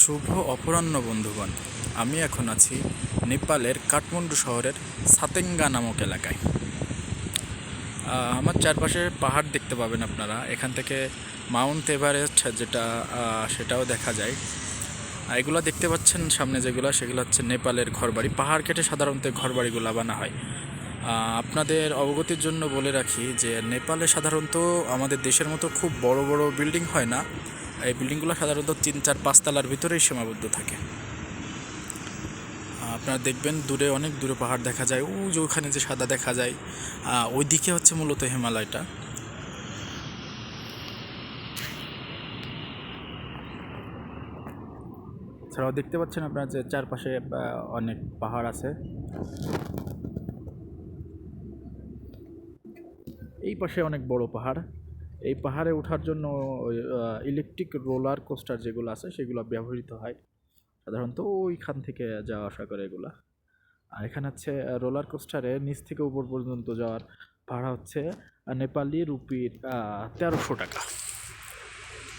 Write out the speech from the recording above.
শুভ অপরাহ্ন, বন্ধুগণ। আমি এখন আছি নেপালের কাঠমান্ডু শহরের সাতেঙ্গা নামক এলাকায়। আমার চারপাশে পাহাড় দেখতে পাবেন আপনারা। এখান থেকে মাউন্ট এভারেস্ট যেটা সেটাও দেখা যায়। এগুলো দেখতে পাচ্ছেন সামনে যেগুলো, সেগুলো হচ্ছে নেপালের ঘরবাড়ি। পাহাড় কেটে সাধারণত ঘরবাড়িগুলো বানা হয়। আপনাদের অবগতির জন্য বলে রাখি যে, নেপালে সাধারণত আমাদের দেশের মতো খুব বড় বড় বিল্ডিং হয় না। এই বিল্ডিংগুলো সাধারণত তিন চার পাঁচতলার ভিতরেই সীমাবদ্ধ থাকে। আপনারা দেখবেন দূরে অনেক দূরে পাহাড় দেখা যায় ও যে ওখানে যে সাদা দেখা যায় আহ, ওই দিকে হচ্ছে মূলত হিমালয়টা। এছাড়াও দেখতে পাচ্ছেন আপনারা যে চারপাশে অনেক পাহাড় আছে। এই পাশে অনেক বড় পাহাড়। এই পাহাড়ে ওঠার জন্য ইলেকট্রিক রোলার কোস্টার যেগুলো আছে, সেগুলো ব্যবহৃত হয়। সাধারণত ওইখান থেকে যাওয়া আসা করে এগুলা। আর এখানে হচ্ছে রোলার কোস্টারে নিচ থেকে উপর পর্যন্ত যাওয়ার ভাড়া হচ্ছে নেপালি রুপির তেরোশো টাকা।